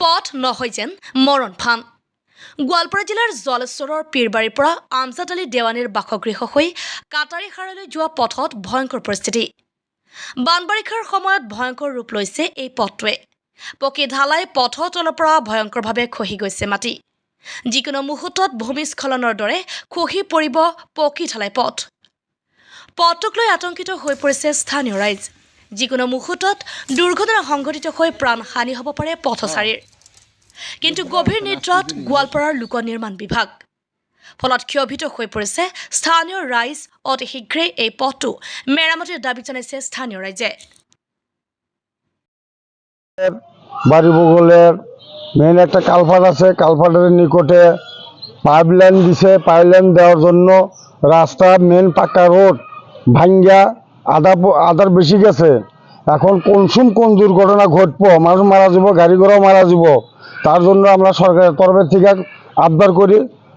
পথ নহয় যেন মৰণ ফান গোৱালপাৰা জিলাৰ জলেশ্বৰৰ পীৰবাৰীৰ পৰা আমজাদ আলী দেৱানীৰ বাসগৃহ হৈ কাটাৰীখাৰলৈ যোৱা পথত ভয়ংকৰ পৰিস্থিতি। বানবাৰিষাৰ সময়ত ভয়ংকৰ ৰূপ লৈছে এই পথটোৱে। পকী ঢালাই পথৰ তলৰ পৰা ভয়ংকৰভাৱে খহি গৈছে মাটি। যিকোনো মুহূৰ্তত ভূমিস্খলনৰ দৰে খহি পৰিব পকী ঢালাই পথ। পথটোক লৈ আতংকিত হৈ পৰিছে স্থানীয় ৰাইজ। যিকোনো মুহূৰ্তত দুৰ্ঘটনা সংঘটিত হৈ প্ৰাণহানি হ'ব পাৰে পথচাৰীৰ। কিন্তু গভীৰ নিদ্ৰাত গোৱালপাৰাৰ লোক নিৰ্মাণ বিভাগ। ফলত ক্ষোভিত হৈ পৰিছে স্থানীয় ৰাইজ অতি শীঘ্ৰেই এই পথটো মেৰামতিৰ দাবি জনাইছে স্থানীয় ৰাইজে। বাড়ি বগলের মেন একটা কালভার্ট আছে কালভার্টের নিকটে পাইপ লাইন দিছে পাইপ লাইন দেওয়ার জন্য রাস্তা মেন পাকা রোড ভাঙ্গা আধা প- আধার বেশি গেছে। এখন কোন সুম কোন দুর্ঘটনা ঘটবো মানুষ মারা যাব গাড়ি ঘোড়াও মারা যাব তার জন্য আমরা সরকারের তরফের থেকে আবদার করি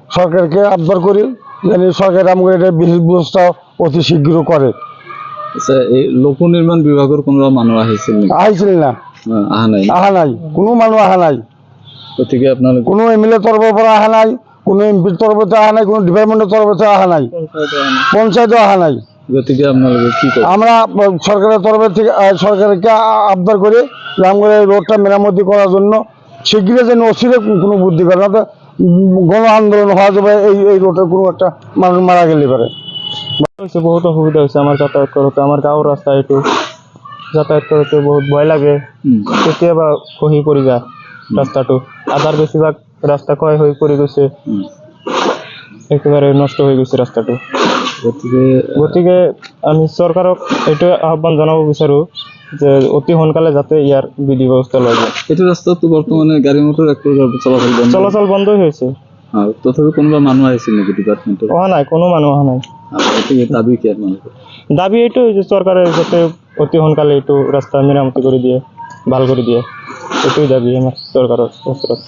সরকারকে আবদার করি যেন সরকার আমাকে এটা বিশেষ ব্যবস্থা অতি শীঘ্র করে। আচ্ছা এই লোক নিৰ্মাণ বিভাগৰ কোনোবা মানুহ আহিছিল আহিছিল না। অহা নাই। আহা নাই কোনো মানুহ আহা নাই। গতিকে আপোনালোকে কোনো এম এল এ তরফের পৰা অহা নাই কোনো এমপির তরফতে অহা নাই কোনো ডিপার্টমেন্টের তরফতে অহা নাই। পঞ্চায়েতও অহা নাই। গতিকে আপোনালোকে কি আমরা সরকারের তরফের থেকে সরকারকে আবদার করি এই রোডটা মেরামতি করার জন্য শীঘ্রই যেন অসিরে কোনো বুদ্ধি করে না তো গণ আন্দোলন হওয়া যাবে এই এই রোডের কোনো একটা মানুষ মারা গেলে পারে। হৈছে বহুত অসুবিধা হৈছে আমাৰ যাতায়াত কৰোঁতে আমাৰ গাঁৱৰ ৰাস্তা এইটো যাতায়াত কৰোঁতে বহুত ভয় লাগে। কেতিয়াবা খহি পৰি যায় ৰাস্তাটো। আধাৰ বেছিভাগ ৰাস্তা ক্ষয় হৈ পৰি গৈছে। উম। একেবাৰে নষ্ট হৈ গৈছে ৰাস্তাটো। গতিকে গতিকে আমি চৰকাৰক এইটোৱে আহ্বান জনাব বিচাৰোঁ যে অতি সোনকালে যাতে ইয়াৰ বিধি ব্যৱস্থা লয়। এইটো ৰাস্তাততো বৰ্তমানে গাড়ী মটৰ একো চলাচল বন্ধ চলাচল বন্ধই হৈছে। তথাপি কোনোবা মানুহ আহিছিল নেকি ডিপাৰ্টমেণ্টৰ? অহা নাই কোনো মানুহ অহা নাই। দাবি কি আপোনালোকৰ? দাবি এইটো যে চৰকাৰে যাতে অতি সোনকালে এইটো ৰাস্তা মেৰামতি কৰি দিয়ে ভালো কৰি দিয়ে। এইটোৱে দাবি আমাৰ চৰকাৰৰ ওচৰত।